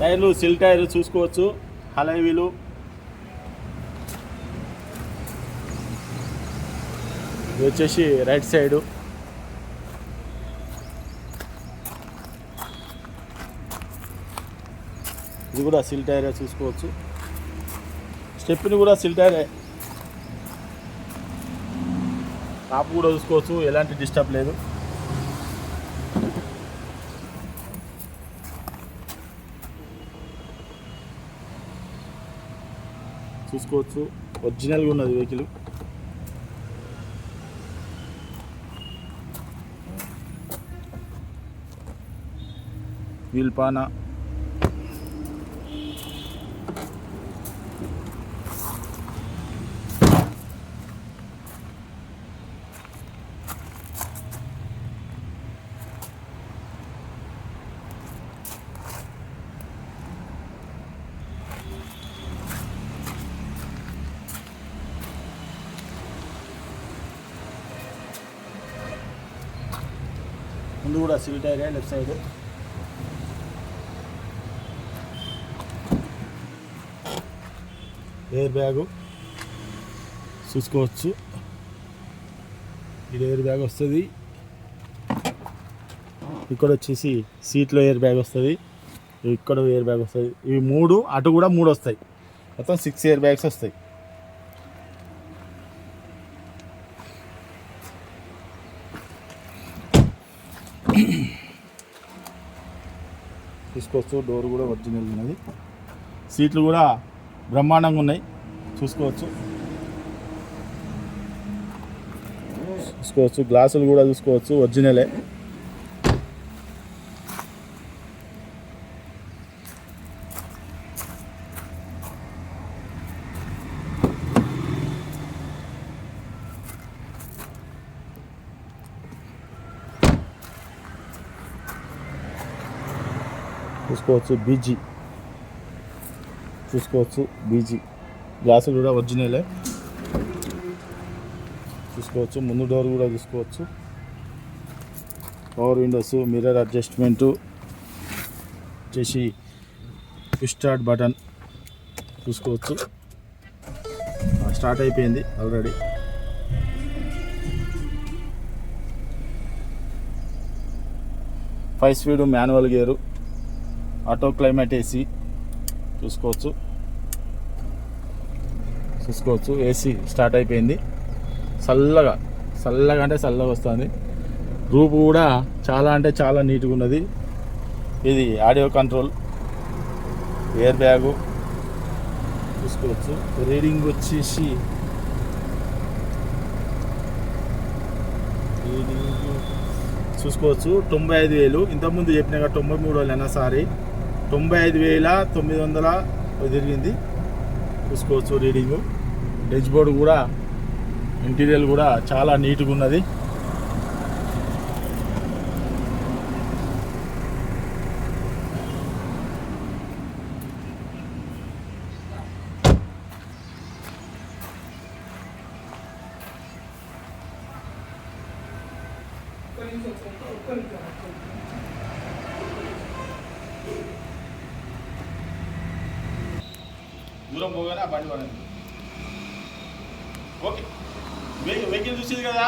టైర్లు సిల్ టైర్లు చూసుకోవచ్చు. హలైవీలు. ఇది వచ్చేసి రైట్ సైడు. ఇది కూడా సిల్ టైరే చూసుకోవచ్చు. స్టెప్ని కూడా సిల్ టైరే టాప్ కూడా చూసుకోవచ్చు ఎలాంటి డిస్టర్బ్ లేదు. చూసుకోవచ్చు. ఒరిజినల్గా ఉన్నది వెహికల్ వీల్పానా ముందు కూడా సిల్ టైరే లెఫ్ట్ సైడ్. Air bag. చూసుకోవచ్చు. ఇది ఎయిర్ బ్యాగ్ వస్తుంది. ఇక్కడ వచ్చేసి సీట్లో ఎయిర్ బ్యాగ్ వస్తుంది. ఇక్కడ ఎయిర్ బ్యాగ్ వస్తుంది. ఇవి మూడు అటు కూడా మూడు వస్తాయి. మొత్తం సిక్స్ ఎయిర్ బ్యాగ్స్ వస్తాయి. తీసుకోవచ్చు డోర్ కూడా ఒరిజినల్ ఉన్నది. సీట్లు కూడా బ్రహ్మాండంగా ఉన్నాయి. చూసుకోవచ్చు. చూసుకోవచ్చు. గ్లాసులు కూడా చూసుకోవచ్చు. ఒరిజినలే చూసుకోవచ్చు బీజీ. చూసుకోవచ్చు బీజీ. గ్లాసులు కూడా ఒరిజినలే. చూసుకోవచ్చు ముందు డోర్ కూడా చూసుకోవచ్చు. పవర్ విండోస్ మిర్రర్ అడ్జస్ట్మెంటు వచ్చేసి స్టార్ట్ బటన్ చూసుకోవచ్చు. స్టార్ట్ అయిపోయింది already. Five speed manual gear. Auto climate AC చూసుకోవచ్చు. చూసుకోవచ్చు. ఏసీ స్టార్ట్ అయిపోయింది. చల్లగా చల్లగా అంటే చల్లగా వస్తుంది. రూపు కూడా చాలా అంటే చాలా నీట్గా ఉన్నది. ఇది ఆడియో కంట్రోల్. ఎయిర్ బ్యాగు చూసుకోవచ్చు. రీడింగ్ వచ్చేసి రీడింగ్ చూసుకోవచ్చు. తొంభై ఐదు వేలు. ఇంతకుముందు చెప్పినాక తొంభై మూడు వేలు అయినా సారీ. తొంభై ఐదు వేల తొమ్మిది వందల తిరిగింది. చూసుకోవచ్చు రీడింగు. డెచ్ బోర్డు కూడా ఇంటీరియర్ కూడా చాలా నీట్గా ఉన్నది. దూరం పోగానే ఆ బండి పడింది. ఓకే. వెహికల్ వెహికల్ చూసింది కదా?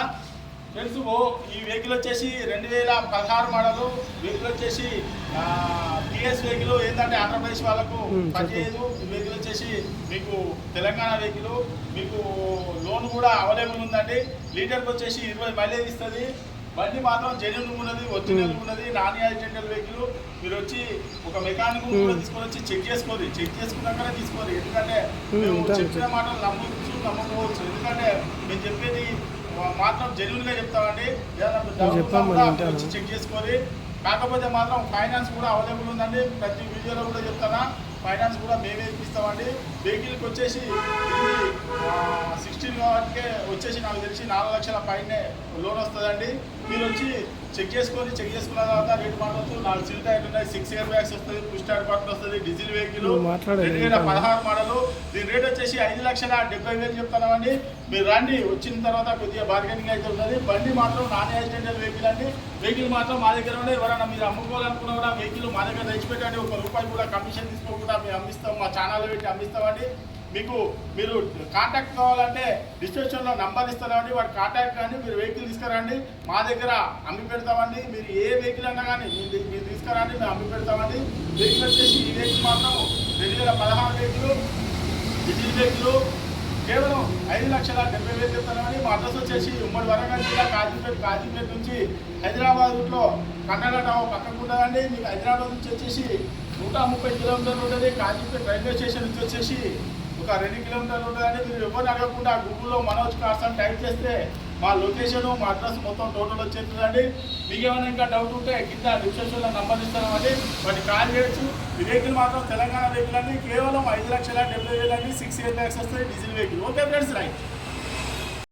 ఫ్రెండ్స్ ఓ ఈ వెహికల్ వచ్చేసి రెండు వేల పదహారు మోడలు. వెహికల్ వచ్చేసి టీఎస్ వెహికల్ ఏంటంటే ఆంధ్రప్రదేశ్ వాళ్ళకు పనిచేయదు. ఈ వెహికల్ వచ్చేసి మీకు తెలంగాణ వెహికల్ మీకు లోన్ కూడా అవైలబుల్ ఉందండి. లీటర్కి వచ్చేసి ఇరవై మైలేజ్ ఇస్తుంది. బండి మాత్రం జెన్యున్ ఉన్నది ఒరిజినల్ ఉన్నది నాన్ యాక్సిడెంటల్ వెహికల్. మీరు వచ్చి ఒక మెకానిక్ కూడా తీసుకొని వచ్చి చెక్ చేసుకోరు చెక్ చేసుకున్నాకనే తీసుకోరు ఎందుకంటే మేము చెప్పిన మాటలు నమ్మవచ్చు నమ్మకపోవచ్చు. ఎందుకంటే మేము చెప్పేది మాత్రం జెన్యున్గా చెప్తామండి వచ్చి చెక్ చేసుకొని కాకపోతే మాత్రం ఫైనాన్స్ కూడా అవైలబుల్ ఉందండి. ప్రతి వీడియోలో కూడా చెప్తానా? ఫైనాన్స్ కూడా మేమే ఇప్పిస్తామండి. వెహికల్కి వచ్చేసి సిక్స్టీన్ కాబట్టి వచ్చేసి నాకు తెలిసి నాలుగు లక్షల పైనే లోన్ వస్తుందండి. మీరు వచ్చి చెక్ చేసుకొని చెక్ చేసుకున్న తర్వాత రేటు మాట్లాడుతూ నాలుగు సీల్ టైర్లు ఉన్నాయి. సిక్స్ ఇయర్ బ్యాగ్స్ వస్తుంది పుష్ టైర్ బటన్ వస్తుంది డీజిల్ వెహికల్. రెండు వేల పదహారు మోడల్. దీని రేట్ వచ్చేసి ఐదు లక్షల డెబ్బై వేలు చెప్తున్నామండి. మీరు రండి వచ్చిన తర్వాత కొద్దిగా బార్గెనింగ్ అయితే ఉంటుంది బండి మాత్రం నాన్ యాక్సిడెంటల్ వెహికల్ అండి. వెహికల్ మాత్రం మా దగ్గర ఉండే. ఎవరైనా మీరు అమ్ముకోవాలనుకున్నా కూడా వెహికల్ మా దగ్గర తెచ్చిపెట్టండి. ఒక రూపాయి కూడా కమిషన్ తీసుకోకుండా మేము అమ్మిస్తాం. మా ఛానల్ పెట్టి అమ్మిస్తామండి. మీకు మీరు కాంటాక్ట్ కావాలంటే డిస్క్రిప్షన్లో నంబర్ ఇస్తామండి వాటి కాంటాక్ట్ కానీ మీరు వెహికల్ తీసుకురండి మా దగ్గర అమ్మి పెడతామండి మీరు ఏ వెహికల్ అన్నా కానీ మీరు మీరు తీసుకురండి మేము అమ్మి పెడతామండి. వెహికల్ వచ్చేసి ఈ వెహికల్ మాత్రం రెండు వేల పదహారు వెహికల్ డీజిల్ వెహికల్ కేవలం ఐదు లక్షల డెబ్బై వేలు చెప్తానని మా అడ్రస్ వచ్చేసి ఉమ్మడి వరంగల్ జిల్లా కాజీపేట కాజీపేట నుంచి హైదరాబాద్ రూట్లో కన్నగట పక్కకు ఉంటుందండి. మీకు హైదరాబాద్ నుంచి వచ్చేసి నూట ముప్పై కిలోమీటర్లు ఉంటుంది. కాజీపేట రైల్వే స్టేషన్ నుంచి వచ్చేసి ఒక రెండు కిలోమీటర్లు ఉంటుందండి మీరు ఎవరిని అడగకుండా గూగుల్లో మనోజ్ కార్స్ అని టైప్ చేస్తే మా లొకేషన్ మా అడ్రస్ మొత్తం టోటల్ వచ్చేస్తుందండి. మీకు ఏమైనా ఇంకా డౌట్ ఉంటే కింద డిస్క్రిప్షన్లో నంబర్ ఇస్తామండి వాటి కాల్ చేయొచ్చు. ఈ వెహికల్ మాత్రం తెలంగాణ వెహికల్ అండి. కేవలం ఐదు లక్షల డెబ్బై వేలు అండి. సిక్స్ ఎయిట్ ల్యాక్స్ వస్తుంది diesel vehicle. Okay friends right.